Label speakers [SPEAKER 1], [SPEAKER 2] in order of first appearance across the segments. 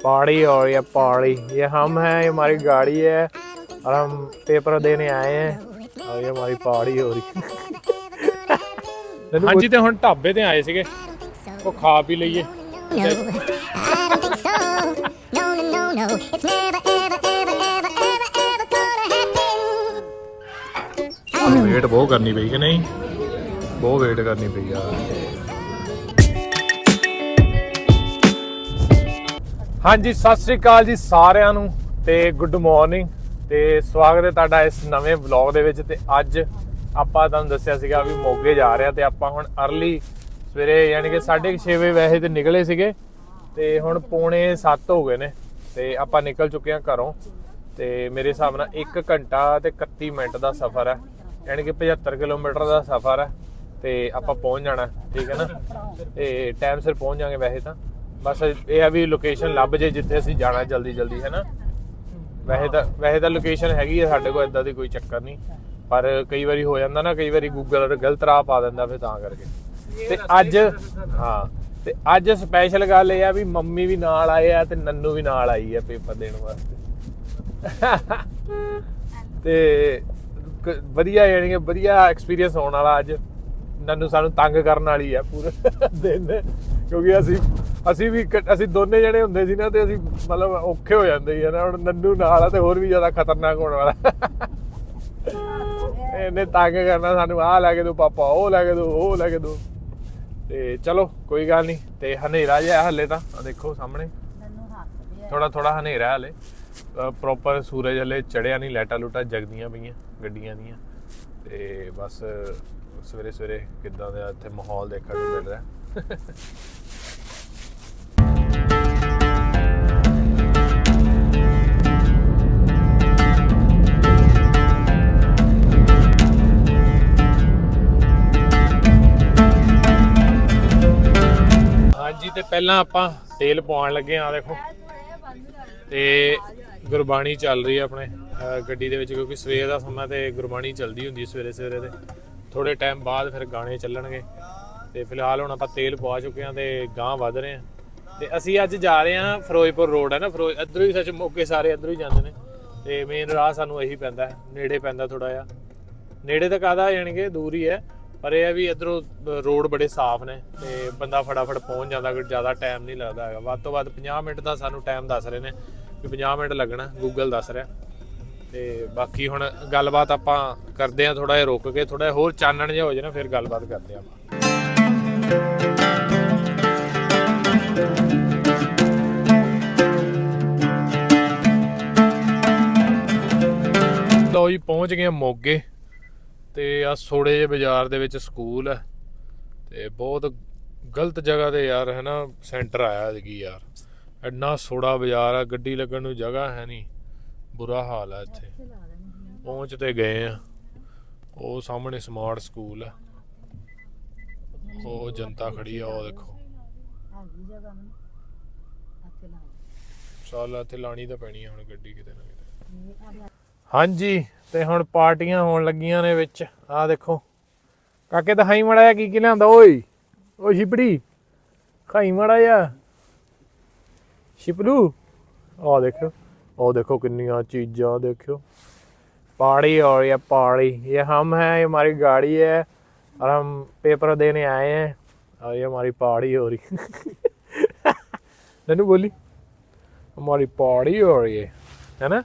[SPEAKER 1] पहाड़ी और ये पहाड़ी ये हम हैं ये हमारी गाड़ी है और हम पेपर देने आए हैं और ये हमारी पहाड़ी हो रही
[SPEAKER 2] ਹਾਂਜੀ ਤੇ ਹੁਣ ਢਾਬੇ ਤੇ ਆਏ ਸੀਗੇ ਉਹ ਖਾ ਪੀ ਲਈਏ
[SPEAKER 3] No, I don't think so. No, no, no, no. It's never, ever, ever, ever, ever, ever gonna happen.
[SPEAKER 1] Wait ਬਹੁਤ ਕਰਨੀ ਪਈ ਕਿ ਨਹੀਂ ਬਹੁਤ ਵੇਟ ਕਰਨੀ ਪਈ ਯਾਰ ਹਾਂਜੀ, ਸਤਿ ਸ੍ਰੀ ਅਕਾਲ ਜੀ ਸਾਰਿਆਂ ਨੂੰ ਤੇ ਗੁੱਡ ਮਾਰਨਿੰਗ ਤੇ ਸਵਾਗਤ ਹੈ ਤੁਹਾਡਾ ਇਸ ਨਵੇਂ ਵਲੌਗ ਦੇ ਵਿੱਚ ਤੇ ਅੱਜ ਆਪਾਂ ਤੁਹਾਨੂੰ ਦੱਸਿਆ ਸੀਗਾ ਵੀ ਮੋਗੇ ਜਾ ਰਹੇ ਆ ਤੇ ਆਪਾਂ ਹੁਣ ਅਰਲੀ ਸਵੇਰੇ ਯਾਨੀ ਕਿ 6:30 ਵਜੇ ਵੈਸੇ ਤੇ ਨਿਕਲੇ ਸੀਗੇ ਤੇ ਹੁਣ ਪੌਣੇ 7 ਹੋ ਗਏ ਨੇ ਤੇ ਆਪਾਂ ਨਿਕਲ ਚੁੱਕੇ ਹਾਂ ਘਰੋਂ ਤੇ ਮੇਰੇ ਹਿਸਾਬ ਨਾਲ 1 ਘੰਟਾ ਤੇ 31 ਮਿੰਟ ਦਾ ਸਫ਼ਰ ਹੈ, ਯਾਨੀ ਕਿ 75 ਕਿਲੋਮੀਟਰ ਦਾ ਸਫ਼ਰ ਹੈ ਤੇ ਆਪਾਂ ਪਹੁੰਚ ਜਾਣਾ, ਠੀਕ ਹੈ ਨਾ? ਤੇ ਟਾਈਮ ਸਿਰ ਪਹੁੰਚ ਜਾਾਂਗੇ ਵੈਸੇ ਤਾਂ। ਬਸ ਇਹ ਆ ਵੀ ਲੋਕੇਸ਼ਨ ਲੱਭ ਜੇ ਜਿੱਥੇ ਅਸੀਂ ਜਾਣਾ ਜਲਦੀ ਜਲਦੀ ਹੈ ਨਾ? ਵੈਸੇ ਤਾਂ ਵੈਸੇ ਤਾਂ ਲੋਕੇਸ਼ਨ ਹੈਗੀ ਹੈ ਸਾਡੇ ਕੋਲ ਇਦਾਂ ਦੀ ਕੋਈ ਚੱਕਰ ਨਹੀਂ। ਪਰ ਕਈ ਵਾਰੀ ਹੋ ਜਾਂਦਾ ਨਾ ਕਈ ਵਾਰੀ ਗੂਗਲ ਗਲਤ ਰਾਹ ਪਾ ਦਿੰਦਾ ਫਿਰ ਤਾਂ ਕਰਕੇ। ਤੇ ਅੱਜ ਹਾਂ ਤੇ ਅੱਜ ਸਪੈਸ਼ਲ ਗੱਲ ਇਹ ਆ ਵੀ ਮੰਮੀ ਵੀ ਨਾਲ ਆਏ ਆ ਤੇ ਨੰਨੂ ਵੀ ਨਾਲ ਆਈ ਆ ਪੇਪਰ ਦੇਣ ਵਾਸਤੇ। ਤੇ ਵਧੀਆ ਯਾਨੀ ਕਿ ਵਧੀਆ ਐਕਸਪੀਰੀਅੰਸ ਹੋਣ ਵਾਲਾ ਅੱਜ। ਨੰਨੂ ਸਾਨੂੰ ਤੰਗ ਕਰਨ ਵਾਲੀ ਆ ਪੂਰਾ ਦਿਨ ਕਿਉਂਕਿ ਅਸੀਂ ਅਸੀਂ ਵੀ ਅਸੀਂ ਦੋਨੇ ਜਣੇ ਹੁੰਦੇ ਸੀ ਨਾ ਤੇ ਅਸੀਂ ਮਤਲਬ ਔਖੇ ਹੋ ਜਾਂਦੇ ਸੀ ਨਾ। ਹੁਣ ਨੰਨੂ ਨਾਲ ਆ ਤੇ ਹੋਰ ਵੀ ਜ਼ਿਆਦਾ ਖਤਰਨਾਕ ਹੋਣ ਵਾਲਾ। ਇਹਨੇ ਤੰਗ ਕਰਨਾ ਸਾਨੂੰ ਆਹ ਲੈ ਕੇ ਦੋ ਪਾਪਾ ਉਹ ਲੈ ਕੇ ਦੋ ਉਹ ਲੈ ਕੇ ਦੋ। ਤੇ ਚਲੋ ਕੋਈ ਗੱਲ ਨਹੀਂ। ਤੇ ਹਨੇਰਾ ਜਿਹਾ ਹੱਲੇ ਤਾਂ। ਆ ਦੇਖੋ ਸਾਹਮਣੇ। ਥੋੜਾ ਥੋੜਾ ਹਨੇਰਾ ਹੈ ਹਲੇ। ਪ੍ਰੋਪਰ ਸੂਰਜ ਹਲੇ ਚੜਿਆ ਨਹੀਂ ਲਾਈਟਾਂ ਲੂਟਾਂ ਜਗਦੀਆਂ ਪਈਆਂ ਗੱਡੀਆਂ ਦੀਆਂ। ਤੇ ਬਸ ਸਵੇਰੇ ਸਵੇਰੇ ਕਿੱਦਾਂ ਦਾ ਇੱਥੇ ਮਾਹੌਲ ਦੇਖਣ ਨੂੰ ਮਿਲ ਰਿਹਾ। ਪਹਿਲਾਂ ਆਪਾਂ ਤੇਲ ਪਵਾਉਣ ਲੱਗੇ ਆ ਦੇਖੋ। ਤੇ ਗੁਰਬਾਣੀ ਚੱਲ ਰਹੀ ਹੈ ਆਪਣੇ ਗੱਡੀ ਦੇ ਵਿੱਚ, ਕਿਉਂਕਿ ਸਵੇਰ ਦਾ ਸਮਾਂ ਤੇ ਗੁਰਬਾਣੀ ਚੱਲਦੀ ਹੁੰਦੀ ਸਵੇਰੇ ਸਵੇਰੇ ਤੇ। ਥੋੜੇ ਟਾਈਮ ਬਾਅਦ ਫਿਰ ਗਾਣੇ ਚੱਲਣਗੇ। ਤੇ ਫਿਲਹਾਲ ਹੁਣ ਆਪਾਂ ਤੇਲ ਪਵਾ ਚੁੱਕੇ ਆ ਤੇ ਗਾਂ ਵਧ ਰਹੇ ਆ ਤੇ ਅਸੀਂ ਅੱਜ ਜਾ ਰਹੇ ਆ ਫਿਰੋਜ਼ਪੁਰ ਰੋਡ ਹੈ ਨਾ, ਫਿਰੋਜ਼, ਇੱਧਰੋਂ ਹੀ ਸੱਚ ਮੋਗੇ ਸਾਰੇ ਇੱਧਰੋਂ ਹੀ ਜਾਂਦੇ ਨੇ। ਤੇ ਮੇਨ ਰਾਹ ਸਾਨੂੰ ਇਹੀ ਪੈਂਦਾ ਨੇੜੇ ਪੈਂਦਾ ਥੋੜਾ ਜਿਹਾ। ਨੇੜੇ ਤਾਂ ਕਾਦਾ ਯਾਨੀ ਕਿ ਦੂਰ ਹੀ ਹੈ। ਪਰ ਇਹ ਹੈ ਵੀ ਇਧਰੋਂ ਰੋਡ ਬੜੇ ਸਾਫ਼ ਨੇ ਤੇ ਬੰਦਾ ਫਟਾਫਟ ਪਹੁੰਚ ਜਾਂਦਾ ਕੋਈ ਜ਼ਿਆਦਾ ਟਾਈਮ ਨਹੀਂ ਲੱਗਦਾ ਹੈਗਾ। ਵੱਧ ਤੋਂ ਵੱਧ 50 ਮਿੰਟ ਦਾ ਸਾਨੂੰ ਟਾਈਮ ਦੱਸ ਰਹੇ ਨੇ ਵੀ 50 ਮਿੰਟ ਲੱਗਣਾ ਗੂਗਲ ਦੱਸ ਰਿਹਾ। ਤੇ ਬਾਕੀ ਹੁਣ ਗੱਲਬਾਤ ਆਪਾਂ ਕਰਦੇ ਆ ਥੋੜਾ ਜਿਹਾ ਰੁਕ ਕੇ ਥੋੜਾ ਜਿਹਾ ਹੋਰ ਚਾਨਣ ਜਿਹਾ ਹੋ ਜਾਣਾ ਫਿਰ ਗੱਲਬਾਤ ਕਰਦੇ ਆ ਆਪਾਂ। ਲਓ ਜੀ, ਪਹੁੰਚ ਗਏ ਆ ਮੋਗੇ। ਤੇ ਆ ਸੋੜੇ ਜਿਹੇ ਬਾਜ਼ਾਰ ਦੇ ਵਿੱਚ ਸਕੂਲ ਹੈ ਤੇ ਬਹੁਤ ਗਲਤ ਜਗ੍ਹਾ ਤੇ ਯਾਰ ਹੈ ਨਾ ਸੈਂਟਰ ਆਇਆ ਸੀਗੀ ਯਾਰ। ਐਡਾ ਸੋੜਾ ਬਾਜ਼ਾਰ ਆ, ਗੱਡੀ ਲੱਗਣ ਨੂੰ ਜਗ੍ਹਾ ਹੈ ਨਹੀਂ। ਬੁਰਾ ਹਾਲ ਆ ਇੱਥੇ। ਪਹੁੰਚ ਤੇ ਗਏ ਆ। ਉਹ ਸਾਹਮਣੇ ਸਮਾਰਟ ਸਕੂਲ ਆ। ਉਹ ਜਨਤਾ ਖੜੀ ਆ, ਉਹ ਦੇਖੋ। ਚੱਲ, ਇੱਥੇ ਲਾਣੀ ਤਾਂ ਪੈਣੀ ਆ ਹੁਣ ਗੱਡੀ ਕਿਤੇ ਨਾ ਕਿਤੇ। ਹਾਂਜੀ। ਤੇ ਹੁਣ ਪਾਰਟੀਆਂ ਹੋਣ ਲੱਗੀਆਂ ਨੇ ਵਿੱਚ ਆਹ ਦੇਖੋ ਕਾਕੇ ਤਾਂ ਹਾਈ ਮੜਾ ਕੀ ਕੀ ਲਿਆਂਦਾ ਓਏ ਓ ਸ਼ਿਪੜੀ ਖਾਈ ਮੜਾ ਜਾ ਸ਼ਿਪਲੂ ਆਹ ਦੇਖੋ ਉਹ ਦੇਖੋ ਕਿੰਨੀਆਂ ਚੀਜ਼ਾਂ ਦੇਖਿਓ पहाड़ी और ये पहाड़ी ये हम हैं ये हमारी गाड़ी है और हम पेपर देने आए हैं और ये हमारी पहाड़ी हो रही ननू बोली हमारी पहाड़ी हो रही है है ना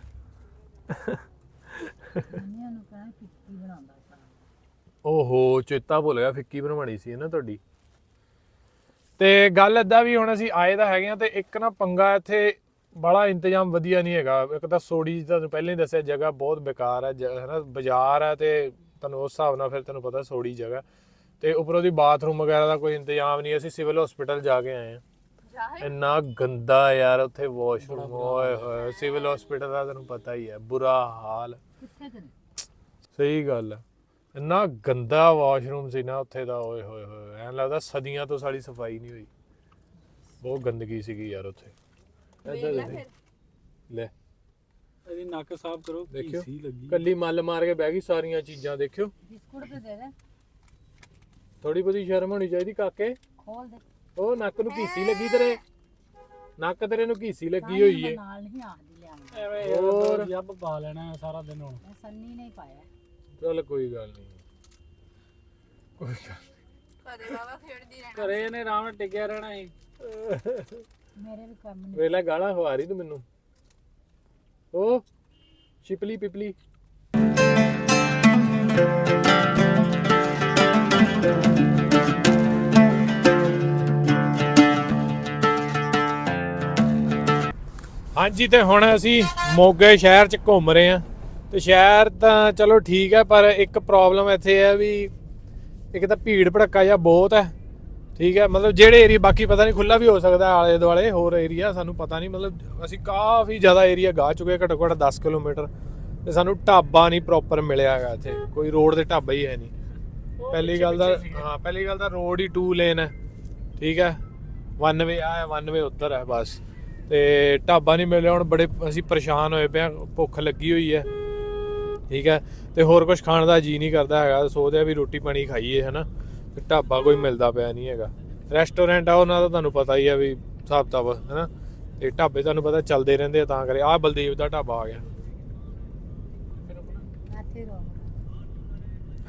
[SPEAKER 1] ਓਹੋ ਚੇਤਾ ਭੁੱਲ ਗਿਆ ਫਿੱਕੀ ਬਣਵਾਣੀ ਸੀ ਨਾ ਤੁਹਾਡੀ। ਤੇ ਗੱਲ ਏਦਾਂ ਵੀ ਹੁਣ ਅਸੀਂ ਆਏ ਤਾਂ ਹੈਗੇ ਆ ਤੇ ਇੱਕ ਨਾ ਪੰਗਾ ਇੱਥੇ ਬੜਾ ਇੰਤਜ਼ਾਮ ਵਧੀਆ ਨਹੀਂ ਹੈਗਾ। ਇੱਕ ਤਾਂ ਸੋੜੀ ਤੁਹਾਨੂੰ ਪਹਿਲਾਂ ਹੀ ਦੱਸਿਆ ਜਗ੍ਹਾ ਬਹੁਤ ਬੇਕਾਰ ਹੈ ਜ- ਹੈ ਨਾ ਬਾਜ਼ਾਰ ਹੈ ਤੇ ਤੁਹਾਨੂੰ ਉਸ ਹਿਸਾਬ ਨਾਲ ਫਿਰ ਤੁਹਾਨੂੰ ਪਤਾ ਸੋੜੀ ਜਗ੍ਹਾ। ਤੇ ਉੱਪਰੋਂ ਦੀ ਬਾਥਰੂਮ ਵਗੈਰਾ ਦਾ ਕੋਈ ਇੰਤਜ਼ਾਮ ਨਹੀਂ ਅਸੀਂ ਸਿਵਲ ਹਸਪੀਟਲ ਜਾ ਕੇ ਆਏ ਆ ਇੰਨਾ ਗੰਦਾ ਯਾਰ ਉੱਥੇ ਵਾਸ਼ਰੂਮ ਓਏ ਹੋਏ ਸਿਵਲ ਹਸਪੀਟਲ ਦਾ ਤੁਹਾਨੂੰ ਪਤਾ ਹੀ ਹੈ ਬੁਰਾ ਹਾਲ। ਸਹੀ ਗੱਲ ਹੈ ਇੰਨਾ ਗੰਦਾ ਵਾਸ਼ਰੂਮ ਸੀ ਨਾ ਉੱਥੇ ਦਾ ਓਏ ਹੋਏ ਹੋਏ ਐਂ ਲੱਗਦਾ ਸਦੀਆਂ ਤੋਂ ਸਾਡੀ ਸਫ਼ਾਈ ਨਹੀਂ ਹੋਈ। ਬਹੁਤ ਗੰਦਗੀ ਸੀਗੀ ਯਾਰ ਉੱਥੇ। ਏਦਾਂ ਦੇ ਲੈ
[SPEAKER 4] ਇਹਦੀ ਨੱਕ ਸਾਫ਼ ਕਰੋ
[SPEAKER 1] ਦੇਖਿਓ।
[SPEAKER 4] ਸੀ ਲੱਗੀ।
[SPEAKER 1] ਕੱਲੀ ਮੱਲ ਮਾਰ ਕੇ ਬਹਿ ਗਈ ਸਾਰੀਆਂ ਚੀਜ਼ਾਂ ਦੇਖਿਓ।
[SPEAKER 5] ਬਿਸਕੁਟ ਤੇ ਦੇ ਦੇ।
[SPEAKER 1] ਥੋੜੀ ਬਹੁਤੀ ਸ਼ਰਮ ਹੋਣੀ ਚਾਹੀਦੀ ਕਾਕੇ।
[SPEAKER 5] ਖੋਲ ਦੇ।
[SPEAKER 1] ਉਹ ਨੱਕ ਨੂੰ ਕੀਸੀ ਲੱਗੀ ਤੇਰੇ। ਨੱਕ ਤੇਰੇ ਨੂੰ ਘੀਸੀ ਲੱਗੀ ਹੋਈ ਏ।
[SPEAKER 5] ਨਾਲ ਨਹੀਂ
[SPEAKER 4] ਐਵੇਂ
[SPEAKER 1] ਹੋਰ?
[SPEAKER 4] ਯਾਰ ਜੱਬ ਪਾ ਲੈਣਾ ਸਾਰਾ ਦਿਨ ਹੁਣ।
[SPEAKER 5] ਇਹ ਸੰਨੀ ਨੇ ਹੀ ਪਾਇਆ।
[SPEAKER 1] ਚੱਲ ਕੋਈ ਗੱਲ ਨਹੀਂ। ਕੋਈ ਗੱਲ
[SPEAKER 4] ਘਰੇ ਇਹਨੇ ਆਰਾਮ ਨਾਲ ਟਿਕਿਆ ਰਹਿਣਾ ਸੀ।
[SPEAKER 5] ਮੇਰੇ ਵੀ ਕੰਮ ਨਹੀਂ
[SPEAKER 1] ਵੇਲਾ ਗਾਲਾਂ ਖਵਾ ਰਹੀ ਤੂੰ ਮੈਨੂੰ। ਓ ਛਿਪਲੀ ਪਿਪਲੀ। ਹਾਂਜੀ ਤੇ ਹੁਣ ਅਸੀਂ ਮੋਗੇ ਸ਼ਹਿਰ ਚ ਘੁੰਮ ਰਹੇ ਆ ਤੇ ਸ਼ਹਿਰ ਤਾਂ ਚਲੋ ਠੀਕ ਹੈ ਪਰ ਇੱਕ ਪ੍ਰੋਬਲਮ ਇੱਥੇ ਹੈ ਵੀ ਇੱਕ ਤਾਂ ਭੀੜ ਭੜੱਕਾ ਜਿਹਾ ਬਹੁਤ ਹੈ। ਠੀਕ ਹੈ ਮਤਲਬ ਜਿਹੜੇ ਏਰੀਆ ਬਾਕੀ ਪਤਾ ਨਹੀਂ ਖੁੱਲਾ ਵੀ ਹੋ ਸਕਦਾ ਆਲੇ ਦੁਆਲੇ ਹੋਰ ਏਰੀਆ ਸਾਨੂੰ ਪਤਾ ਨਹੀਂ। ਮਤਲਬ ਅਸੀਂ ਕਾਫੀ ਜ਼ਿਆਦਾ ਏਰੀਆ ਗਾ ਚੁੱਕੇ ਘੱਟੋ ਘੱਟ 10 ਕਿਲੋਮੀਟਰ। ਤੇ ਸਾਨੂੰ ਢਾਬਾ ਨਹੀਂ ਪ੍ਰੋਪਰ ਮਿਲਿਆ ਹੈਗਾ ਇੱਥੇ। ਕੋਈ ਰੋਡ ਤੇ ਢਾਬਾ ਹੀ ਹੈ ਨਹੀਂ। ਪਹਿਲੀ ਗੱਲ ਦਾ ਹਾਂ ਪਹਿਲੀ ਗੱਲ ਤਾਂ ਰੋਡ ਹੀ 2 ਲੇਨ ਹੈ। ਠੀਕ ਹੈ। ਵਨ ਵੇ ਆ ਹੈ ਵਨ ਵੇ ਉੱਧਰ ਹੈ ਬਸ। ਤੇ ਢਾਬਾ ਨਹੀਂ ਮਿਲਿਆ ਹੁਣ ਬੜੇ ਅਸੀਂ ਪਰੇਸ਼ਾਨ ਹੋਏ ਪਏ ਹਾਂ ਭੁੱਖ ਲੱਗੀ ਹੋਈ ਹੈ। ਠੀਕ ਹੈ ਤੇ ਹੋਰ ਕੁਝ ਖਾਣ ਦਾ ਜੀ ਨਹੀਂ ਕਰਦਾ ਹੈਗਾ ਸੋਚਦੇ ਆ ਵੀ ਰੋਟੀ ਪਾਣੀ ਖਾਈਏ ਹਨਾ। ਤੇ ਢਾਬਾ ਕੋਈ ਮਿਲਦਾ ਪਿਆ ਨਹੀਂ ਹੈਗਾ। ਰੈਸਟੋਰੈਂਟ ਆ ਉਹਨਾਂ ਦਾ ਤੁਹਾਨੂੰ ਪਤਾ ਹੀ ਆ ਵੀ ਹਿਸਾਬ ਕਿਤਾਬ ਹਨਾ। ਤੇ ਢਾਬੇ ਤੁਹਾਨੂੰ ਪਤਾ ਚੱਲਦੇ ਰਹਿੰਦੇ ਆ ਤਾਂ ਕਰੇ। ਆਹ ਬਲਦੇਵ ਦਾ ਢਾਬਾ ਆ ਗਿਆ।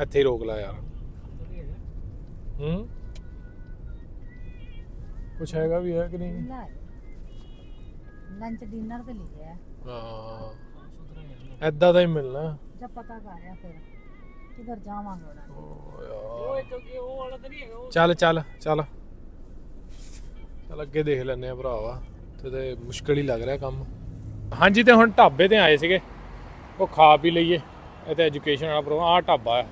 [SPEAKER 5] ਇੱਥੇ
[SPEAKER 1] ਰੋਕ ਲਾ। ਯਾਰ। ਹੂੰ? ਕੁਛ ਹੈਗਾ ਵੀ ਹੈ ਕਿ ਨਹੀਂ?
[SPEAKER 5] ਲੈ ਲੰਚ ਡਿਨਰ ਤੇ ਲਿਖਿਆ ਹੈ।
[SPEAKER 1] ਹਾਂ। ਐਦਾਂ ਦਾ ਹੀ ਮਿਲਣਾ।
[SPEAKER 5] ਜਦ ਪਤਾ ਕਰ ਰਿਹਾ ਫਿਰ ਕਿਧਰ ਜਾਵਾਂਗੇ ਉਹਨਾਂ
[SPEAKER 1] ਓ ਯਾਰ।
[SPEAKER 4] ਉਹ ਇੱਕ ਅੱਗੇ ਉਹ ਵਾਲਾ ਤਾਂ ਨਹੀਂ ਹੈਗਾ ਉਹ
[SPEAKER 1] ਚੱਲ ਚੱਲ ਚੱਲ। ਚੱਲ ਅੱਗੇ ਦੇਖ ਲੈਨੇ ਆ ਭਰਾਵਾ। ਤੇ ਤੇ ਮੁਸ਼ਕਲ ਹੀ ਲੱਗ ਰਿਹਾ ਕੰਮ। ਹਾਂਜੀ ਤੇ ਹੁਣ ਢਾਬੇ ਤੇ ਆਏ ਸੀਗੇ। ਉਹ ਖਾ ਪੀ ਲਈਏ। ਇਹ ਤੇ ਐਜੂਕੇਸ਼ਨ ਵਾਲਾ ਪ੍ਰੋਗਰਾਮ ਆ ਢਾਬਾ ਹੈ।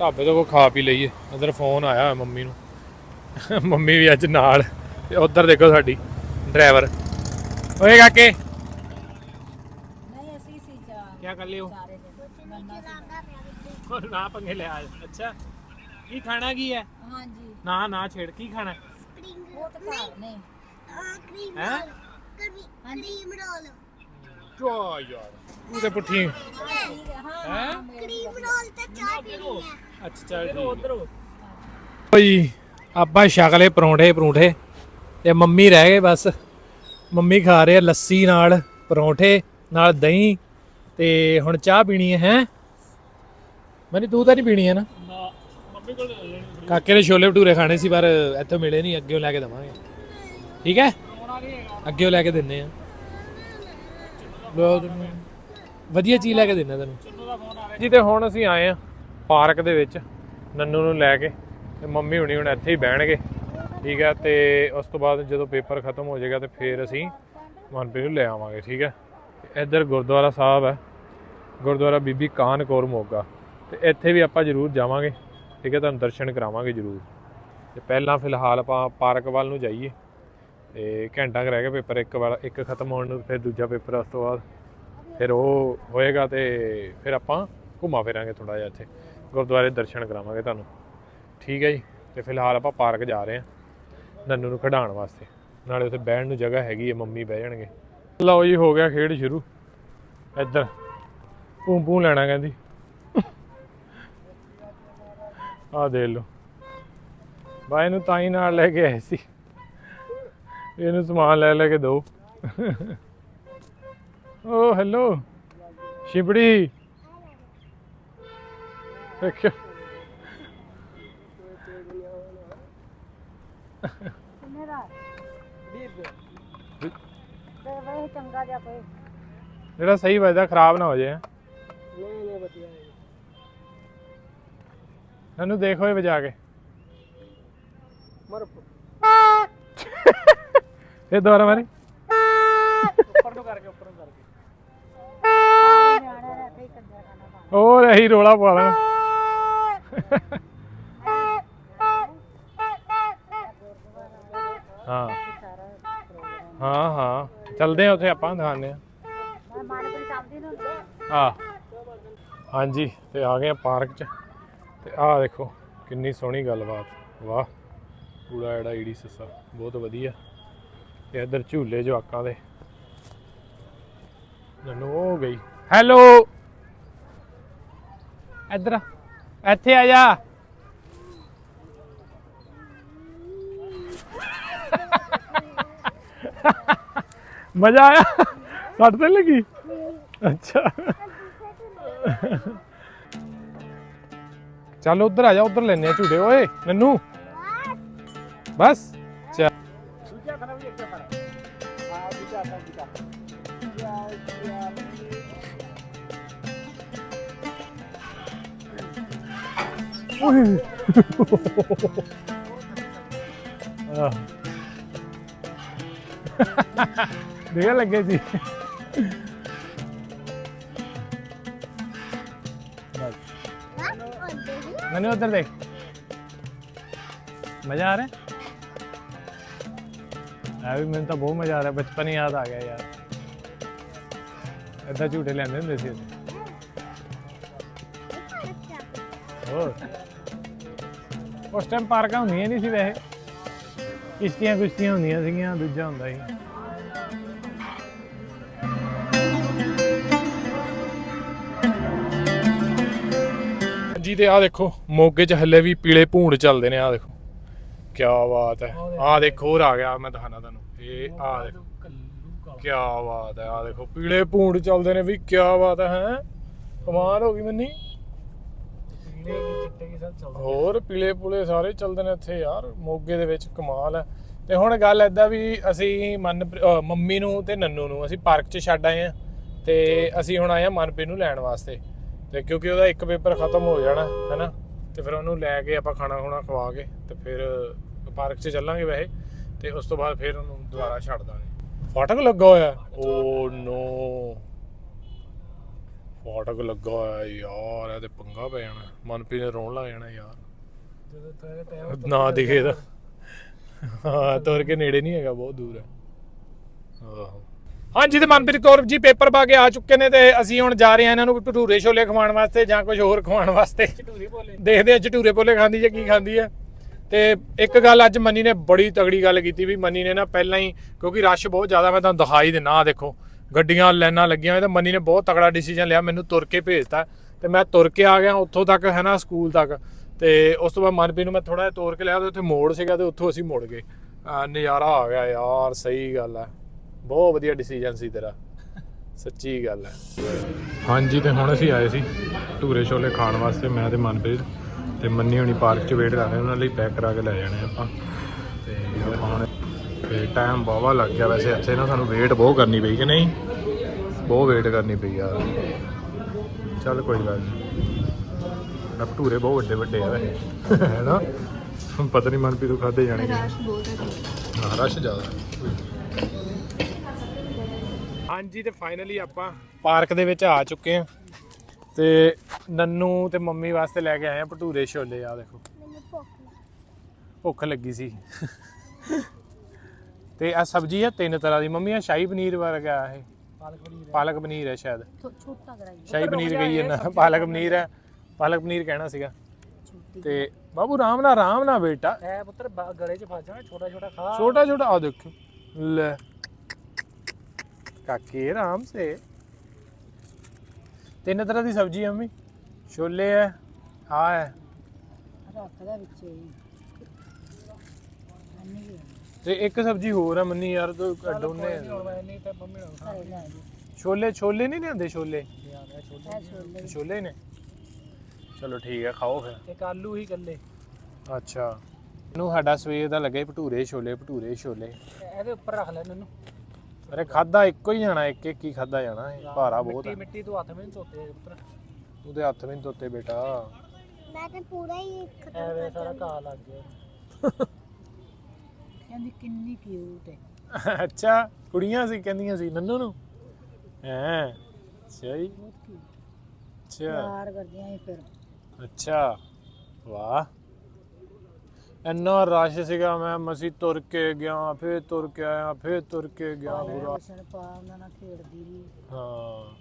[SPEAKER 1] ਢਾਬੇ ਤੋਂ ਕੋ ਖਾ ਪੀ ਲਈਏ। ਉਧਰ ਫੋਨ ਆਇਆ ਹੋਇਆ ਮੰਮੀ ਨੂੰ। ਮੰਮੀ ਵੀ ਅੱਜ ਨਾਲ। ਤੇ ਉਧਰ ਦੇਖੋ ਸਾਡੀ ਡਰਾਈਵਰ। ਓਏ ਕਾਕੇ।
[SPEAKER 5] ਨਹੀਂ ਅਸੀਂ ਸੀ ਜਾ
[SPEAKER 1] ਕੀ ਕਰ ਲਿਓ?
[SPEAKER 5] ਗੰਨਾ ਸੀ।
[SPEAKER 1] ਨਾ ਪੰਗੇ ਲੈ ਆ ਅੱਛਾ। ਕੀ ਖਾਣਾ ਕੀ ਹੈ?
[SPEAKER 5] ਹਾਂਜੀ।
[SPEAKER 1] ਨਾ ਨਾ ਛੇੜ। ਕੀ ਖਾਣਾ?
[SPEAKER 5] ਉਹ ਤਾਂ ਘਰ ਨੇ।
[SPEAKER 1] ਹੈ ਚੋ ਯਾਰ ਤੂੰ ਤੇ ਪੁੱਠੀ।
[SPEAKER 5] ਮੇਰੀ
[SPEAKER 1] ਅੱਛਾ ਚੱਲ ਠੀਕ ਓਏ ਆਪਾਂ ਸ਼ਕਲੇ ਪਰੌਂਠੇ ਪਰੌਂਠੇ ਤੇ ਮੰਮੀ ਰਹਿ ਗਏ ਬਸ। ਮੰਮੀ ਖਾ ਰਹੇ ਆ ਲੱਸੀ ਨਾਲ, ਪਰੌਂਠੇ, ਨਾਲ ਦਹੀਂ ਤੇ ਹੁਣ ਚਾਹ ਪੀਣੀ ਹੈ ਹੈ? ਮਨੀ, ਤੂੰ ਤਾਂ ਨਹੀਂ ਪੀਣੀ ਹੈ ਨਾ?
[SPEAKER 4] ਮੰਮੀ ਕੋਲ
[SPEAKER 1] ਕਾਕੇ ਨੇ ਛੋਲੇ ਭਟੂਰੇ ਖਾਣੇ ਸੀ, ਪਰ ਇੱਥੋਂ ਮਿਲੇ ਨਹੀਂ ਅੱਗੇੋਂ ਲੈ ਕੇ ਦਵਾਂਗੇ। ਠੀਕ ਹੈ? ਅੱਗੇੋਂ ਲੈ ਕੇ ਦਿੰਨੇ ਆ। ਬਹੁਤ ਵਧੀਆ ਚੀਜ਼ ਲੈ ਕੇ ਦਿੰਨਾ ਤੈਨੂੰ। ਜੀ ਤੇ ਹੁਣ ਅਸੀਂ ਆਏ ਆ ਪਾਰਕ ਦੇ ਵਿੱਚ, ਨੰਨੂ ਨੂੰ ਲੈ ਕੇ। ਤੇ ਮੰਮੀ ਹੁਣੀ ਹੁਣ ਇੱਥੇ ਹੀ ਬਹਿਣਗੇ। ਠੀਕ ਹੈ, ਤੇ ਉਸ ਤੋਂ ਬਾਅਦ ਜਦੋਂ ਪੇਪਰ ਖਤਮ ਹੋ ਜਾਏਗਾ ਤੇ ਫਿਰ ਅਸੀਂ ਮਨਪ੍ਰੀਤ ਨੂੰ ਲੈ ਆਵਾਂਗੇ, ਠੀਕ ਹੈ। ਇੱਧਰ ਗੁਰਦੁਆਰਾ ਸਾਹਿਬ ਹੈ, ਗੁਰਦੁਆਰਾ ਬੀਬੀ ਕਾਨ ਕੌਰ ਮੋਗਾ, ਤੇ ਇੱਥੇ ਵੀ ਆਪਾਂ ਜ਼ਰੂਰ ਜਾਵਾਂਗੇ, ਠੀਕ ਹੈ, ਤੁਹਾਨੂੰ ਦਰਸ਼ਨ ਕਰਾਵਾਂਗੇ ਜ਼ਰੂਰ। ਤੇ ਪਹਿਲਾਂ ਫਿਲਹਾਲ ਆਪਾਂ ਪਾਰਕ ਵੱਲ ਨੂੰ ਜਾਈਏ, ਤੇ ਘੰਟਾ ਕੁ ਰਹਿ ਗਿਆ ਪੇਪਰ ਇੱਕ ਵਾਲਾ ਇੱਕ ਖਤਮ ਹੋਣ ਨੂੰ, ਫਿਰ ਦੂਜਾ ਪੇਪਰ ਉਸ ਤੋਂ ਬਾਅਦ। ਫਿਰ ਉਹ ਹੋਏਗਾ ਤੇ ਫਿਰ ਆਪਾਂ ਘੁੰਮਾ ਫਿਰਾਂਗੇ ਥੋੜਾ ਜਿਹਾ ਇੱਥੇ, ਗੁਰਦੁਆਰੇ ਦਰਸ਼ਨ ਕਰਾਵਾਂਗੇ ਤੁਹਾਨੂੰ। ਠੀਕ ਹੈ ਜੀ, ਤੇ ਫਿਲਹਾਲ ਆਪਾਂ ਪਾਰਕ ਜਾ ਰਹੇ ਹਾਂ। ਨੰਨੂ ਨੂੰ ਖਿਡਾਉਣ ਵਾਸਤੇ। ਨਾਲੇ ਉੱਥੇ ਬਹਿਣ ਨੂੰ ਜਗ੍ਹਾ ਹੈਗੀ ਹੈ ਮੰਮੀ ਬਹਿ ਜਾਣਗੇ। ਲਓ ਜੀ, ਹੋ ਗਿਆ ਖੇਡ ਸ਼ੁਰੂ। ਇੱਧਰ। ਪੂੰ ਪੂੰ ਲੈਣਾ ਕਹਿੰਦੀ। ਆਹ ਦੇ ਲਓ। ਬਾਈ ਨੂੰ ਤਾਂ ਹੀ ਨਾਲ ਲੈ ਕੇ ਆਏ ਸੀ। ਇਹਨੂੰ ਸਮਾਨ ਲੈ ਲੈ ਕੇ ਦੋ। ਓ ਹੈਲੋ ਸ਼ਿਪੜੀ ਦੇਖਿਓ।
[SPEAKER 5] ਕਿੰਨੇ ਦਾ ਤੇ ਵੇ ਚੰਗਾ ਜਿਹਾ ਕੋਈ
[SPEAKER 1] ਜਿਹੜਾ ਸਹੀ ਵੱਜਦਾ, ਖਰਾਬ ਨਾ ਹੋ ਜਾਏ।
[SPEAKER 4] ਨਹੀਂ ਨਹੀਂ ਬਤੀਆ
[SPEAKER 1] ਇਹਨੂੰ ਦੇਖੋ ਇਹ ਵਜਾ ਕੇ।
[SPEAKER 4] ਮਰ
[SPEAKER 1] ਇਹ ਦੁਬਾਰਾ ਮਾਰੀ।
[SPEAKER 4] ਉੱਪਰ ਨੂੰ ਕਰਕੇ ਉੱਪਰ ਨੂੰ ਕਰਕੇ
[SPEAKER 1] ਹੋਰ ਇਹੀ ਰੋਲਾ ਪਾ ਲੈਣਾ ਹਾਂ
[SPEAKER 5] ਸਾਰਾ ਪ੍ਰੋਗਰਾਮ
[SPEAKER 1] ਹਾਂ ਹਾਂ ਚੱਲਦੇ ਆ ਉੱਥੇ ਆਪਾਂ ਦਿਖਾਉਂਦੇ ਆ। ਆ ਹਾਂਜੀ ਤੇ ਆ ਗਏ ਆ ਪਾਰਕ 'ਚ। ਤੇ ਆਹ ਦੇਖੋ ਕਿੰਨੀ ਸੋਹਣੀ ਗੱਲਬਾਤ। ਵਾਹ ਪੂਰਾ ਐੜਾ ਈੜੀ ਸੱਸਾ ਬਹੁਤ ਵਧੀਆ। ਤੇ ਇੱਧਰ ਝੂਲੇ ਜਵਾਕਾਂ ਦੇ। ਨਨੂ ਹੋ ਗਈ। ਹੈਲੋ! ਇੱਧਰ ਆ। ਇੱਥੇ ਆ ਜਾ। ਮਜ਼ਾ ਆਇਆ ਸੱਟ ਤੇ ਲੱਗੀ ਅੱਛਾ ਚੱਲ ਉਧਰ ਆ ਜਾ ਉਧਰ ਲੈਨੇ ਆ ਝੂਟੇ ਓਏ ਨੰਨੂ ਬਸ ਚੱਲ ਓਏ ਆਹ ਦੇਖ ਲੱਗੇ ਜੀ ਮੈਨੂੰ ਉਧਰ ਦੇਖ। ਮਜ਼ਾ ਆ ਰਿਹਾ? ਆ ਵੀ ਮੈਨੂੰ ਤਾਂ ਬਹੁਤ ਮਜ਼ਾ ਆ ਰਿਹਾ, ਬਚਪਨ ਯਾਦ ਆ ਗਿਆ ਯਾਰ। ਏਦਾਂ ਝੂਟੇ ਲੈਂਦੇ ਹੁੰਦੇ ਸੀ ਹੋਰ? ਉਸ ਟਾਈਮ ਪਾਰਕਾਂ ਹੁੰਦੀਆਂ ਨਹੀਂ ਸੀ ਵੈਸੇ। ਕਿਸ਼ਤੀਆਂ ਕੁਸ਼ਤੀਆਂ ਹੁੰਦੀਆਂ ਸੀਗੀਆਂ, ਦੂਜਾ ਹੁੰਦਾ ਸੀ। ਜੀ ਤੇ ਆ ਦੇਖੋ ਮੋਗੇ 'ਚ ਹੱਲੇ ਵੀ ਪੀਲੇ ਭੂੰਡ ਚੱਲਦੇ ਨੇ ਆ ਦੇਖੋ। ਕੀ ਬਾਤ ਹੈ। ਆ ਦੇਖੋ। ਹੋਰ ਆ ਗਿਆ ਮੈਂ ਦਿਖਾਣਾ ਤੁਹਾਨੂੰ। ਇਹ ਆ ਦੇਖੋ। ਕੀ ਬਾਤ ਹੈ ਆ ਦੇਖੋ ਪੀਲੇ ਭੂੰਡ ਚੱਲਦੇ ਨੇ ਵੀ ਕੀ ਬਾਤ ਹੈ ਹੈਂ? ਕਮਾਲ ਹੋ ਗਈ ਮੰਨੀ। ਹੋਰ ਪੀਲੇ ਪੁਲੇ ਸਾਰੇ ਚੱਲਦੇ ਨੇ ਇੱਥੇ ਯਾਰ। ਮੋਗੇ ਦੇ ਵਿੱਚ ਕਮਾਲ ਹੈ। ਤੇ ਹੁਣ ਗੱਲ ਐਦਾਂ ਵੀ ਅਸੀਂ ਮਨ ਮੰਮੀ ਨੂੰ ਤੇ ਨੰਨੂ ਨੂੰ ਅਸੀਂ ਪਾਰਕ 'ਚ ਛੱਡ ਆਏ ਆ। ਤੇ ਅਸੀਂ ਹੁਣ ਆਏ ਆ ਮਨਪ੍ਰੀਤ ਨੂੰ ਲੈਣ ਵਾਸਤੇ। ਤੇ ਕਿਉਂਕਿ ਉਹਦਾ ਇੱਕ ਪੇਪਰ ਖਤਮ ਹੋ ਜਾਣਾ ਹੈਨਾ? ਤੇ ਫਿਰ ਉਹਨੂੰ ਲੈ ਕੇ ਆਪਾਂ ਖਾਣਾ ਖੁਣਾ ਖਵਾ ਕੇ ਤੇ ਫਿਰ ਪਾਰਕ 'ਚ ਚੱਲਾਂਗੇ ਵੈਸੇ ਤੇ ਉਸ ਤੋਂ ਬਾਅਦ ਫਿਰ ਉਹਨੂੰ ਦੁਬਾਰਾ ਛੱਡ ਦਾਂਗੇ। ਫਾਟਕ ਲੱਗਾ ਹੋਇਆ। ਓ ਨੋ। ਫਾਟਕ ਲੱਗਾ ਹੋਇਆ ਯਾਰ ਇਹ ਤੇ ਪੰਗਾ ਪੈ ਜਾਣਾ। ਮਨਪ੍ਰੀਤ ਨੇ ਰੋਣ ਲੱਗ ਜਾਣਾ ਯਾਰ। ਨਾ ਦਿਖੇ ਤਾਂ। ਹਾਂ ਤੁਰ ਕੇ ਨੇੜੇ ਨਹੀਂ ਹੈਗਾ ਬਹੁਤ ਦੂਰ ਹੈ। ਆਹੋ। ਹਾਂਜੀ ਤੇ ਮਨਪ੍ਰੀਤ ਕੌਰ ਜੀ ਪੇਪਰ ਪਾ ਕੇ ਆ ਚੁੱਕੇ ਨੇ ਤੇ ਅਸੀਂ ਹੁਣ ਜਾ ਰਹੇ ਹਾਂ ਇਹਨਾਂ ਨੂੰ ਭਟੂਰੇ ਛੋਲੇ ਖਵਾਉਣ ਵਾਸਤੇ ਜਾਂ ਕੁਝ ਹੋਰ ਖਵਾਉਣ ਵਾਸਤੇ। ਦੇਖਦੇ ਆ ਝਟੂਰੇ ਪੋਲੇ ਖਾਂਦੀ ਜਾਂ ਕੀ ਖਾਂਦੀ ਹੈ ਤੇ ਇੱਕ ਗੱਲ ਅੱਜ ਮੰਨੀ ਨੇ ਬੜੀ ਤਗੜੀ ਗੱਲ ਕੀਤੀ ਵੀ ਮੰਨੀ ਨੇ ਨਾ ਪਹਿਲਾਂ ਹੀ ਕਿਉਂਕਿ ਰਸ਼ ਬਹੁਤ ਜ਼ਿਆਦਾ ਮੈਂ ਤੁਹਾਨੂੰ ਦਿਖਾਈ ਦਿੰਨਾ ਆ ਦੇਖੋ ਗੱਡੀਆਂ ਲਾਈਨਾਂ ਲੱਗੀਆਂ ਹੋਈਆਂ ਤੇ ਮੰਨੀ ਨੇ ਬਹੁਤ ਤਗੜਾ ਡਿਸੀਜਨ ਲਿਆ ਮੈਨੂੰ ਤੁਰ ਕੇ ਭੇਜਤਾ। ਤੇ ਮੈਂ ਤੁਰ ਕੇ ਆ ਗਿਆ ਉੱਥੋਂ ਤੱਕ ਹੈ ਨਾ ਸਕੂਲ ਤੱਕ। ਤੇ ਉਸ ਤੋਂ ਬਾਅਦ ਮਨਪ੍ਰੀਤ ਨੂੰ ਮੈਂ ਥੋੜਾ ਜਿਹਾ ਤੋਰ ਕੇ ਲਿਆ ਤੇ ਉੱਥੇ ਮੋੜ ਸੀਗਾ ਤੇ ਉੱਥੋਂ ਅਸੀਂ ਮੁੜ ਗਏ। ਆ, ਨਜ਼ਾਰਾ ਆ ਗਿਆ ਯਾਰ ਸਹੀ ਗੱਲ ਹੈ ਬਹੁਤ ਵਧੀਆ ਡਿਸੀਜਨ ਸੀ ਤੇਰਾ। ਸੱਚੀ ਗੱਲ ਹੈ। ਹਾਂਜੀ ਤੇ ਹੁਣ ਅਸੀਂ ਆਏ ਸੀ ਧੂਰੇ ਛੋਲੇ ਖਾਣ ਵਾਸਤੇ ਮੈਂ ਤੇ ਮਨਪ੍ਰੀਤ ਤੇ ਮੰਨੀ ਹੋਣੀ ਪਾਰਕ 'ਚ ਵੇਟ ਕਰ ਰਹੇ ਉਹਨਾਂ ਲਈ ਪੈਕ ਕਰਾ ਕੇ ਲੈ ਜਾਣੇ ਆਪਾਂ। ਤੇ ਆਪਾਂ ਹੁਣ ਤੇ ਟਾਈਮ ਬਾਵਾ ਲੱਗ ਗਿਆ ਵੈਸੇ ਇੱਥੇ ਨਾ ਸਾਨੂੰ ਵੇਟ ਬਹੁਤ ਕਰਨੀ ਪਈ ਕਿ ਨਹੀਂ? ਬਹੁਤ ਵੇਟ ਕਰਨੀ ਪਈ ਯਾਰ। ਚੱਲ ਕੋਈ ਗੱਲ ਨਹੀਂ ਆ ਭਟੂਰੇ ਬਹੁਤ ਵੱਡੇ ਵੱਡੇ ਆ ਵੈਸੇ। ਹੈ ਨਾ? ਹੁਣ ਪਤਾ ਨਹੀਂ ਮਨਪ੍ਰੀਤ ਤੋਂ ਖਾਦੇ ਜਾਣੇ ਰਸ਼ ਬਹੁਤ ਹੈ। ਹਾਂ ਰਸ਼ ਜ਼ਿਆਦਾ। ਹਾਂਜੀ ਤੇ ਫਾਈਨਲੀ ਆਪਾਂ ਪਾਰਕ ਦੇ ਵਿੱਚ ਆ ਚੁੱਕੇ ਆ ਤੇ ਨੰਨੂ ਤੇ ਮੰਮੀ ਵਾਸਤੇ ਲੈ ਕੇ ਆਏ ਆ ਭਟੂਰੇ ਛੋਲੇ ਆ ਦੇਖੋ। ਭੁੱਖ ਲੱਗੀ। ਸੀ। ਤੇ ਆ ਸਬਜ਼ੀ ਆ ਤਿੰਨ ਤਰ੍ਹਾਂ ਦੀ। ਮੰਮੀ ਆ ਸ਼ਾਹੀ ਪਨੀਰ ਵਰਗਾ ਇਹ। ਪਾਲਕ ਪਨੀਰ ਹੈ ਸ਼ਾਇਦ।
[SPEAKER 5] ਛੋਟਾ ਕਰਾਈ
[SPEAKER 1] ਸ਼ਾਹੀ ਪਨੀਰ ਗਈ ਹੈ ਨਾ ਪਾਲਕ ਪਨੀਰ ਹੈ ਪਾਲਕ ਪਨੀਰ ਕਹਿਣਾ ਸੀਗਾ। ਤੇ ਬਾਬੂ ਰਾਮ ਨਾਲ ਰਾਮ ਨਾਲ ਬੇਟਾ।
[SPEAKER 4] ਐ ਪੁੱਤਰ ਗਲੇ 'ਚ ਫਸ ਜਾਣਾ ਛੋਟਾ ਛੋਟਾ ਖਾ।
[SPEAKER 1] ਛੋਟਾ ਛੋਟਾ ਆ ਦੇਖੋ। ਲੈ। ਕਾਕੇ ਆਰਾਮ ਸੇ। ਤਿੰਨ ਤਰ੍ਹਾਂ ਦੀ ਸਬਜ਼ੀ ਹੈ ਮੰਮੀ। ਛੋਲੇ ਹੈ ਆ ਹੈ।
[SPEAKER 5] ਰੱਖਦਾ ਵਿੱਚ
[SPEAKER 1] ਤੇ ਇੱਕ ਸਬਜ਼ੀ ਹੋਰ ਹੈ ਮੰਨੀ ਯਾਰ ਤੂੰ ਡੋਨੇ ਛੋਲੇ ਛੋਲੇ ਨਹੀਂ ਲਿਆਂਦੇ ਛੋਲੇ?
[SPEAKER 4] ਛੋਲੇ।
[SPEAKER 1] ਨੇ? ਚਲੋ ਠੀਕ ਹੈ ਖਾਓ ਫਿਰ।
[SPEAKER 4] ਇੱਕ ਆਲੂ ਹੀ ਗੱਲੇ
[SPEAKER 1] ਅੱਛਾ। ਇਹਨੂੰ ਸਾਡਾ ਸਵੇਰ ਦਾ ਲੱਗੇ ਭਟੂਰੇ ਛੋਲੇ ਭਟੂਰੇ ਛੋਲੇ।
[SPEAKER 4] ਇਹਦੇ ਉੱਪਰ ਰੱਖ ਲੈ ਇਹਨੂੰ।
[SPEAKER 1] ਅਰੇ ਖਾਦਾ ਇੱਕੋ ਹੀ ਜਾਣਾ ਇੱਕ ਇੱਕ ਹੀ ਖਾਦਾ ਜਾਣਾ ਇਹ ਭਾਰਾ ਬਹੁਤ ਹੈ
[SPEAKER 4] ਮਿੱਟੀ ਤੋਂ ਹੱਥ ਵਿੱਚ ਧੋਤੇ ਪੁੱਤਰ
[SPEAKER 1] ਉਹਦੇ ਹੱਥ ਵੀ ਨੀ ਧੋਤੇ ਬੇਟਾ।
[SPEAKER 3] ਮੈਂ ਤਾਂ ਪੂਰਾ ਹੀ
[SPEAKER 4] ਐਵੇਂ ਸਾਰਾ ਘਾਹ ਲੱਗ ਗਿਆ।
[SPEAKER 5] ਕਹਿੰਦੀ ਕਿੰਨੀ ਕਿਊਟ ਹੈ।
[SPEAKER 1] ਅੱਛਾ ਕੁੜੀਆਂ ਸੀ ਕਹਿੰਦੀਆਂ ਸੀ ਨੰਨੂ ਨੂੰ? ਹੈ ਸਹੀ
[SPEAKER 5] ਬਹੁਤ ਕਿਊਟ
[SPEAKER 1] ਅੱਛਾ।
[SPEAKER 5] ਪਿਆਰ ਕਰਦੀਆਂ ਸੀ ਫਿਰ।
[SPEAKER 1] ਅੱਛਾ ਵਾਹ। ਇੰਨਾ ਰਸ਼ ਸੀਗਾ ਮੈਂ ਮਸੀ ਤੁਰ ਕੇ ਗਿਆ ਫਿਰ ਤੁਰ ਕੇ ਆਇਆ ਫਿਰ ਤੁਰ ਕੇ ਗਿਆ ਪੂਰਾ।
[SPEAKER 5] ਰੋਸ਼ਨ ਪਾ ਉਹਨਾਂ ਨਾਲ ਖੇਡਦੀ ਰਹੀ।
[SPEAKER 1] ਹਾਂ।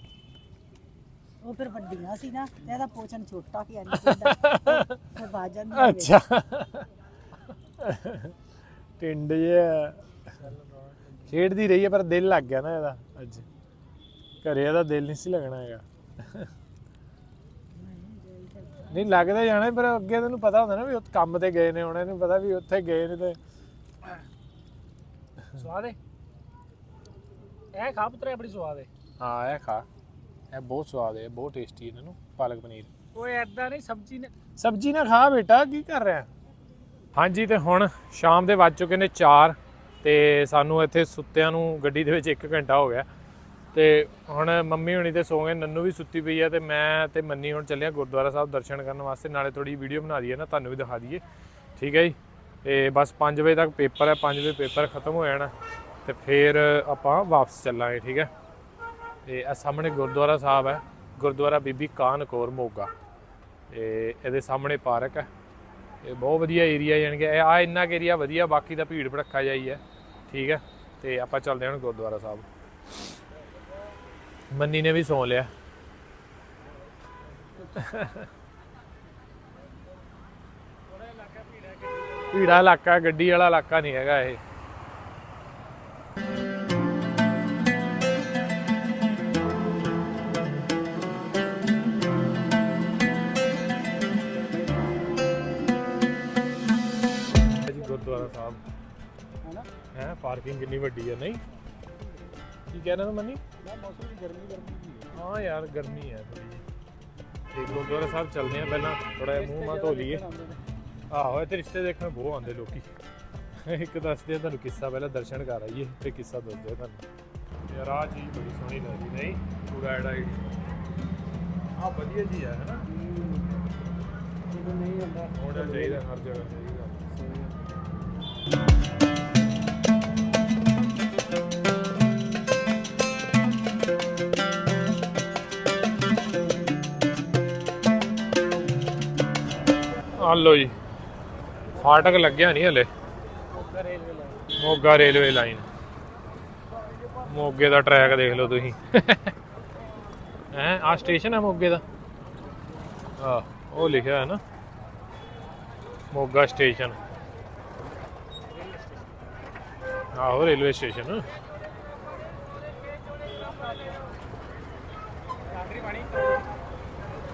[SPEAKER 5] ਉਹ ਫਿਰ ਵੱਡੀਆਂ ਸੀ ਨਾ ਤੇ ਇਹਦਾ ਪੋਚਨ ਛੋਟਾ ਸੀ ਅੰਨੀ ਕਿੰਦਾ ਫਿਰ ਬਾਜਨ
[SPEAKER 1] ਅੱਛਾ। ਟਿੰਡ ਜਿਹਾ। ਖੇਡਦੀ ਰਹੀ ਹੈ ਪਰ ਦਿਲ ਲੱਗ ਗਿਆ ਨਾ ਇਹਦਾ। ਅੱਜ ਘਰੇ ਇਹਦਾ ਦਿਲ ਨਹੀਂ ਸੀ ਲੱਗਣਾ ਹੈਗਾ। ਨਹੀਂ ਲੱਗਦਾ ਜਾਣਾ ਪਰ ਅੱਗੇ ਤੈਨੂੰ ਪਤਾ ਹੁੰਦਾ ਨਾ ਵੀ ਉਹ ਕੰਮ ਤੇ ਗਏ ਨੇ ਹੁਣ ਇਹਨੂੰ ਪਤਾ ਵੀ ਉੱਥੇ ਗਏ ਨੇ ਤੇ।
[SPEAKER 4] ਸਵਾਦ ਹੈ
[SPEAKER 2] ਇਹ ਖਾ ਪੁੱਤਰੇ ਬੜੀ ਸਵਾਦ ਹੈ
[SPEAKER 1] ਹਾਂ ਇਹ ਖਾ। ਇਹ ਬਹੁਤ ਸਵਾਦ ਹੈ ਬਹੁਤ ਟੇਸਟੀ ਇਹਨਾਂ ਨੂੰ ਪਾਲਕ ਪਨੀਰ।
[SPEAKER 2] ਓਏ ਐਦਾਂ ਨਹੀਂ ਸਬਜ਼ੀ ਨੇ
[SPEAKER 1] ਸਬਜੀ ਨਾ ਖਾ ਬੇਟਾ ਕੀ ਕਰ ਰਿਹਾ? ਹਾਂਜੀ ਤੇ ਹੁਣ ਸ਼ਾਮ ਦੇ ਵੱਜ ਚੁੱਕੇ ਨੇ 4 ਤੇ ਸਾਨੂੰ ਇੱਥੇ ਸੁੱਤਿਆਂ ਨੂੰ ਗੱਡੀ ਦੇ ਵਿੱਚ 1 ਘੰਟਾ ਹੋ ਗਿਆ। ਤੇ ਹੁਣ ਮੰਮੀ ਹੁਣੀ ਤੇ ਸੋ ਗਏ, ਨੰਨੂ ਵੀ ਸੁੱਤੀ ਪਈ ਆ ਤੇ ਮੈਂ ਤੇ ਮੰਨੀ ਹੁਣ ਚੱਲੇ ਆ ਗੁਰਦੁਆਰਾ ਸਾਹਿਬ ਦਰਸ਼ਨ ਕਰਨ ਵਾਸਤੇ, ਨਾਲੇ ਥੋੜੀ ਵੀਡੀਓ ਬਣਾ ਦਈਏ ਨਾ, ਤੁਹਾਨੂੰ ਵੀ ਦਿਖਾ ਦਈਏ। ਠੀਕ ਹੈ ਜੀ? ਤੇ ਬਸ 5 ਵਜੇ ਤੱਕ ਪੇਪਰ ਹੈ 5 ਵਜੇ ਪੇਪਰ ਖਤਮ ਹੋ ਜਾਣਾ, ਤੇ ਫਿਰ ਆਪਾਂ ਵਾਪਸ ਚੱਲਾਂਗੇ, ਠੀਕ ਹੈ? ਤੇ ਇਹ ਸਾਹਮਣੇ ਗੁਰਦੁਆਰਾ ਸਾਹਿਬ ਹੈ, ਗੁਰਦੁਆਰਾ ਬੀਬੀ ਕਾਨ ਕੌਰ ਮੋਗਾ। ਤੇ ਇਹਦੇ ਸਾਹਮਣੇ ਪਾਰਕ ਹੈ। ਇਹ ਬਹੁਤ ਵਧੀਆ ਏਰੀਆ ਯਾਨੀ ਕਿ ਆ ਇੰਨਾ ਕੁ ਏਰੀਆ ਵਧੀਆ, ਬਾਕੀ ਦਾ ਭੀੜ ਭੜੱਕਾ ਜਾਈ ਹੈ। ਠੀਕ ਹੈ? ਤੇ ਆਪਾਂ ਚੱਲਦੇ ਹਾਂ ਹੁਣ ਗੁਰਦੁਆਰਾ ਸਾਹਿਬ। ਮੰਨੀ ਨੇ ਵੀ ਸੌਂ ਲਿਆ। ਭੀੜਾ ਇਲਾਕਾ ਗੱਡੀ ਵਾਲਾ ਇਲਾਕਾ ਨਹੀਂ ਹੈਗਾ ਇਹ। ਗੁਰਦੁਆਰਾ ਸਾਹਿਬ। ਹੈ ਪਾਰਕਿੰਗ ਕਿੰਨੀ ਵੱਡੀ ਹੈ ਨਹੀਂ? ਕੀ ਕਹਿ ਰਿਹਾ ਮੰਨੀ? ਗਰਮੀ ਹਾਂ ਯਾਰ ਗਰਮੀ ਹੈ ਥੋੜੀ ਤੇ ਗੁਰਦੁਆਰਾ ਸਾਹਿਬ ਚੱਲਦੇ ਆ ਪਹਿਲਾਂ ਥੋੜਾ ਮੂੰਹ ਮਾ ਧੋ ਲਈਏ। ਆਹੋ ਇੱਥੇ ਰਿਸ਼ਤੇ ਦੇਖਣ ਬਹੁਤ ਆਉਂਦੇ ਲੋਕੀ। ਇੱਕ ਦੱਸਦੇ ਆ ਤੁਹਾਨੂੰ ਕਿੱਸਾ ਪਹਿਲਾਂ ਦਰਸ਼ਨ ਕਰ ਆਈਏ ਤੇ ਕਿੱਸਾ ਦੱਸਦੇ ਆ ਤੁਹਾਨੂੰ। ਯਾਰ ਆਹ ਚੀਜ਼ ਬੜੀ ਸੋਹਣੀ ਲੱਗਦੀ ਨਹੀਂ? ਪੂਰਾ ਐਡਾ ਆ ਵਧੀਆ ਜੀ ਹੈ ਹੈਨਾ? ਨਹੀਂ ਹੁੰਦਾ ਹੋਣਾ ਚਾਹੀਦਾ ਹਰ ਜਗ੍ਹਾ ਚਾਹੀਦਾ। ਆ ਲੋ ਜੀ, ਫਾਟਕ ਲੱਗਿਆ ਨਹੀਂ ਹਲੇ। Moga railway line. ਮੋਗੇ ਦਾ ਟਰੈਕ ਦੇਖ ਲਓ ਤੁਸੀਂ। ਹੈ ਆ ਸਟੇਸ਼ਨ ਹੈ ਮੋਗੇ ਦਾ? ਆ ਉਹ ਲਿਖਿਆ ਹੈ ਨਾ। ਮੋਗਾ ਸਟੇਸ਼ਨ ਆਹੋ, ਰੇਲਵੇ ਸਟੇਸ਼ਨ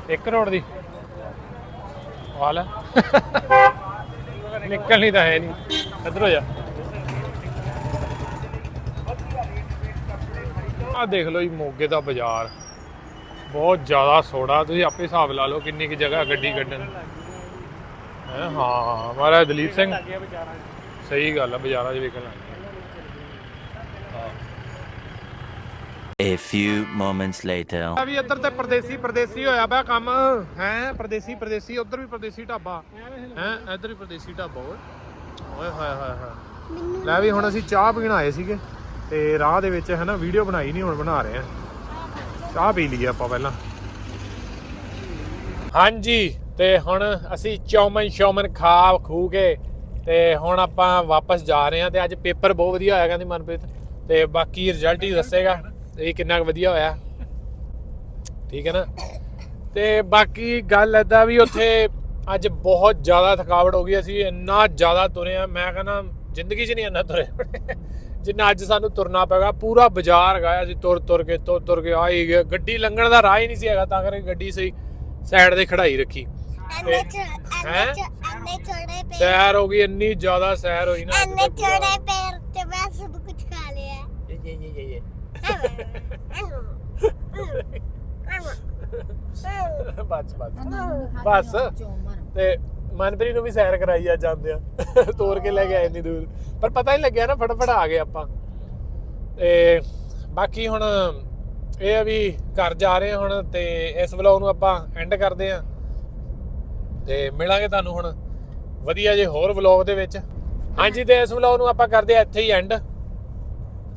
[SPEAKER 1] ਇੱਕ ਕਰੋੜ ਦੀ। ਆ ਲੈ ਨਿਕਲਣੀ ਤਾਂ ਹੈ ਨਹੀਂ। ਇੱਧਰ ਹੋ ਜਾ। ਆ ਦੇਖ ਲਓ ਜੀ ਮੋਗੇ ਦਾ ਬਾਜ਼ਾਰ। ਬਹੁਤ ਜ਼ਿਆਦਾ ਸੋੜਾ ਤੁਸੀਂ ਆਪੇ ਹਿਸਾਬ ਲਾ ਲਓ ਕਿੰਨੀ ਕੁ ਜਗ੍ਹਾ ਗੱਡੀ ਕੱਢਣ ਹੈਂ, ਹਾਂ ਮਹਾਰਾਜ ਦਲੀਪ ਸਿੰਘ। ਸਹੀ ਗੱਲ ਆ ਬਾਜ਼ਾਰਾਂ 'ਚ ਵੇਖਣ ਲੱਗ ਗਿਆ
[SPEAKER 6] A few moments later.
[SPEAKER 1] ਆ ਵੀ ਇੱਧਰ ਤੇ ਪਰਦੇਸੀ ਪਰਦੇਸੀ ਹੋਇਆ ਪਿਆ ਕੰਮ। ਹੈ ਪਰਦੇਸੀ ਪਰਦੇਸੀ ਉੱਧਰ ਵੀ ਪਰਦੇਸੀ ਢਾਬਾ। ਹੈ ਇੱਧਰ ਵੀ ਪਰਦੇਸੀ ਢਾਬਾ ਓਏ। ਓਏ ਹੋਏ ਹੋਏ ਹੋਏ। ਲੈ ਵੀ ਹੁਣ ਅਸੀਂ ਚਾਹ ਪੀਣ ਆਏ ਸੀਗੇ ਤੇ ਰਾਹ ਦੇ ਵਿੱਚ ਹੈ ਨਾ ਵੀਡੀਓ ਬਣਾਈ ਨਹੀਂ ਹੁਣ ਬਣਾ ਰਹੇ ਆ ਚਾਹ ਪੀ ਲਈਏ ਆਪਾਂ ਪਹਿਲਾਂ। ਹਾਂਜੀ ਤੇ ਹੁਣ ਅਸੀਂ ਚੌਮਨ ਸ਼ੌਮਨ ਖਾ ਖੂ ਕੇ ਤੇ ਹੁਣ ਆਪਾਂ ਵਾਪਸ ਜਾ ਰਹੇ ਹਾਂ ਤੇ ਅੱਜ ਪੇਪਰ ਬਹੁਤ ਵਧੀਆ ਹੋਇਆ ਕਹਿੰਦੀ ਮਨਪ੍ਰੀਤ ਤੇ ਬਾਕੀ ਰਿਜ਼ਲਟ ਹੀ ਦੱਸੇਗਾ। ਇਹ ਕਿੰਨਾ ਕੁ ਵਧੀਆ ਹੋਇਆ। ਠੀਕ ਹੈ ਨਾ? ਤੇ ਬਾਕੀ ਗੱਲ ਐਦਾਂ ਵੀ ਉੱਥੇ ਅੱਜ ਬਹੁਤ ਜ਼ਿਆਦਾ ਥਕਾਵਟ ਹੋ ਗਈ ਅਸੀਂ ਇੰਨਾ ਜ਼ਿਆਦਾ ਤੁਰੇ ਆ ਮੈਂ ਕਹਿੰਦਾ ਜ਼ਿੰਦਗੀ 'ਚ ਨਹੀਂ ਇੰਨਾ ਤੁਰੇ ਜਿੰਨਾ ਅੱਜ ਸਾਨੂੰ ਤੁਰਨਾ ਪੈਗਾ ਪੂਰਾ ਬਾਜ਼ਾਰ ਗਾਇਆ ਅਸੀਂ ਤੁਰ ਤੁਰ ਕੇ ਤੁਰ ਤੁਰ ਕੇ ਆ ਹੀ ਗਏ ਗੱਡੀ ਲੰਘਣ ਦਾ ਰਾਹ ਹੀ ਨਹੀਂ ਸੀ ਹੈਗਾ ਤਾਂ ਕਰਕੇ ਗੱਡੀ ਸਹੀ ਸਾਈਡ ਤੇ ਖੜਾਈ ਰੱਖੀ।
[SPEAKER 3] ਪੇ
[SPEAKER 1] ਸੈਰ ਹੋ ਗਈ ਇੰਨੀ ਜ਼ਿਆਦਾ ਸੈਰ ਹੋਈ ਨਾ।
[SPEAKER 3] ਐਨੇ ਛੋੜੇ ਪੈਰ ਤੇ ਮੈਂ ਸਭ ਕੁਝ ਖਾ ਲਿਆ
[SPEAKER 1] ਇਹ ਇਹ ਇਹ ਇਹ ਬਸ ਬਸ। ਬਸ। ਤੇ ਮਨਪ੍ਰੀਤ ਨੂੰ ਵੀ ਸੈਰ ਕਰਾਈ ਆ ਜਾਂਦੇ ਆ। ਤੋਰ ਕੇ ਲੈ ਕੇ ਆਏ ਇੰਨੀ ਦੂਰ। ਪਰ ਪਤਾ ਨਹੀਂ ਲੱਗਿਆ ਨਾ ਫਟਾਫਟ ਆ ਗਏ ਆਪਾਂ। ਤੇ ਬਾਕੀ ਹੁਣ ਇਹ ਆ ਵੀ ਘਰ ਜਾ ਰਹੇ ਹਾਂ ਹੁਣ ਤੇ ਇਸ ਵਲੌਗ ਨੂੰ ਆਪਾਂ ਐਂਡ ਕਰਦੇ ਆ। ਤੇ ਮਿਲਾਂਗੇ ਤੁਹਾਨੂੰ ਹੁਣ ਵਧੀਆ ਜੇ ਹੋਰ ਵਲੌਗ ਦੇ ਵਿੱਚ। ਹਾਂਜੀ ਤੇ ਇਸ ਵਲੌਗ ਨੂੰ ਆਪਾਂ ਕਰਦੇ ਆ ਇੱਥੇ ਹੀ ਐਂਡ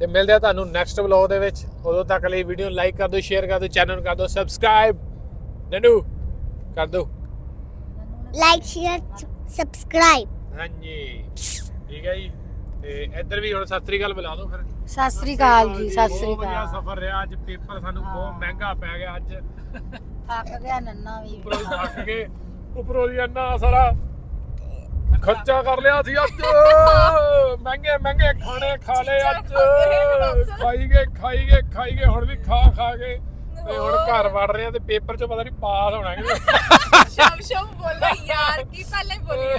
[SPEAKER 1] ਤੇ ਮਿਲਦੇ ਆ ਤੁਹਾਨੂੰ ਨੈਕਸਟ ਵਲੌਗ ਦੇ ਵਿੱਚ। ਉਦੋਂ ਤੱਕ ਲਈ ਵੀਡੀਓ ਨੂੰ ਲਾਈਕ ਕਰ ਦਿਓ ਸ਼ੇਅਰ ਕਰ ਦਿਓ ਚੈਨਲ ਨੂੰ ਕਰ ਦਿਓ ਸਬਸਕ੍ਰਾਈਬ ਨਨੂ ਕਰ ਦਿਓ।
[SPEAKER 3] ਲਾਈਕ ਸ਼ੇਅਰ ਸਬਸਕ੍ਰਾਈਬ
[SPEAKER 1] ਹਾਂਜੀ। ਠੀਕ ਹੈ ਜੀ। ਤੇ ਇੱਧਰ ਵੀ ਹੁਣ ਸਤਿ ਸ੍ਰੀ ਅਕਾਲ ਬੁਲਾ ਦਿਓ ਫਿਰ।
[SPEAKER 5] ਸਤਿ ਸ੍ਰੀ ਅਕਾਲ ਜੀ ਸਤਿ ਸ੍ਰੀ
[SPEAKER 1] ਬਹੁਤ ਵਧੀਆ
[SPEAKER 5] ਅਕਾਲ।
[SPEAKER 1] ਸਫ਼ਰ ਰਿਹਾ ਅੱਜ ਪੇਪਰ ਸਾਨੂੰ ਬਹੁਤ ਮਹਿੰਗਾ ਪੈ ਗਿਆ ਅੱਜ।
[SPEAKER 5] ਥੱਕ ਗਿਆ ਨੰਨਾ ਵੀ।
[SPEAKER 1] ਉੱਪਰੋਂ ਦੀ ਥੱਕ ਗਏ। ਉੱਪਰੋਂ ਦੀ ਇੰਨਾ ਸਾਰਾ ਖਰਚਾ ਕਰ ਲਿਆ ਸੀ ਅੱਜ। ਮਹਿੰਗੇ ਮਹਿੰਗੇ ਖਾਣੇ ਖਾ ਲਏ ਅੱਜ। ਖਾਈ ਗਏ ਖਾਈ ਗਏ ਖਾਈ ਗਏ ਹੁਣ ਵੀ ਖਾ ਖਾ ਕੇ। ਤੇ ਹੁਣ ਘਰ ਵੜ ਰਹੇ ਆ ਤੇ ਪੇਪਰ ਚੋਂ ਪਤਾ ਨਹੀਂ ਪਾਸ ਹੋਣਾ ਕਿ
[SPEAKER 4] ਸ਼ਮ ਸ਼ਮ ਬੋਲੋ ਯਾਰ ਕੀ ਪਹਿਲੇ ਬੋਲੀ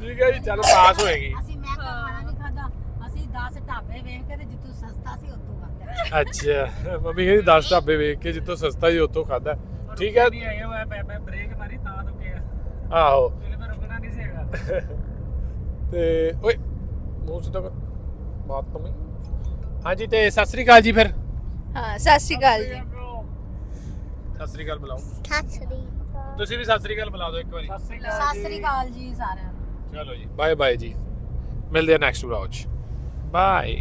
[SPEAKER 1] ਠੀਕ ਹੈ ਜੀ ਚੱਲ ਪਾਸ ਹੋਏਗੀ।
[SPEAKER 5] ਅਸੀਂ ਮੈਂ ਤਾਂ ਖਾਣਾ ਨਹੀਂ ਖਾਦਾ ਅਸੀਂ 10 ਢਾਬੇ ਵੇਖ ਕੇ ਤੇ ਜਿੱਥੋਂ ਸਸਤਾ ਸੀ ਉੱਥੋਂ ਖਾਂਦੇ
[SPEAKER 1] ਅੱਛਾ ਮੰਮੀ ਕਹਿੰਦੀ 10 ਢਾਬੇ ਵੇਖ ਕੇ ਜਿੱਥੋਂ ਸਸਤਾ ਹੀ ਉੱਥੋਂ ਖਾਦਾ ਠੀਕ ਹੈ।
[SPEAKER 4] ਨਹੀਂ ਹੈਗੇ ਪੈ ਬ੍ਰੇਕ ਮਾਰੀ ਤਾਂ ਰੁਕੇ ਆ।
[SPEAKER 1] ਆਹੋ
[SPEAKER 4] ਤੇ ਮੈਂ ਰੁਕਣਾ ਨਹੀਂ ਸੀ ਹੈਗਾ
[SPEAKER 1] ਤੇ ਓਏ ਮੂੰਹ ਸਿੱਧਾ ਕਰ। ਬਾਤ ਤੋਂ ਨਹੀਂ। ਹਾਂਜੀ ਤੇ ਸਤਿ ਸ੍ਰੀ ਅਕਾਲ ਜੀ ਫਿਰ।
[SPEAKER 7] ਹਾਂ ਸਤਿ ਸ਼੍ਰੀ ਅਕਾਲ ਜੀ।
[SPEAKER 1] ਸਤਿ ਸ੍ਰੀ ਅਕਾਲ ਬੁਲਾਓ. ਤੁਸੀਂ ਵੀ ਸਤਿ ਸ੍ਰੀ ਅਕਾਲ ਬੁਲਾ ਦਿਓ ਇੱਕ ਵਾਰੀ।
[SPEAKER 4] ਸਤਿ ਸ੍ਰੀ
[SPEAKER 5] ਸਤਿ ਸ੍ਰੀ ਅਕਾਲ ਜੀ ਸਾਰਿਆਂ ਨੂੰ।
[SPEAKER 1] ਚਲੋ ਜੀ ਬਾਏ ਬਾਏ ਜੀ। ਮਿਲਦੇ ਆ ਨੈਕਸਟ ਵਲੌਗ 'ਚ। ਬਾਏ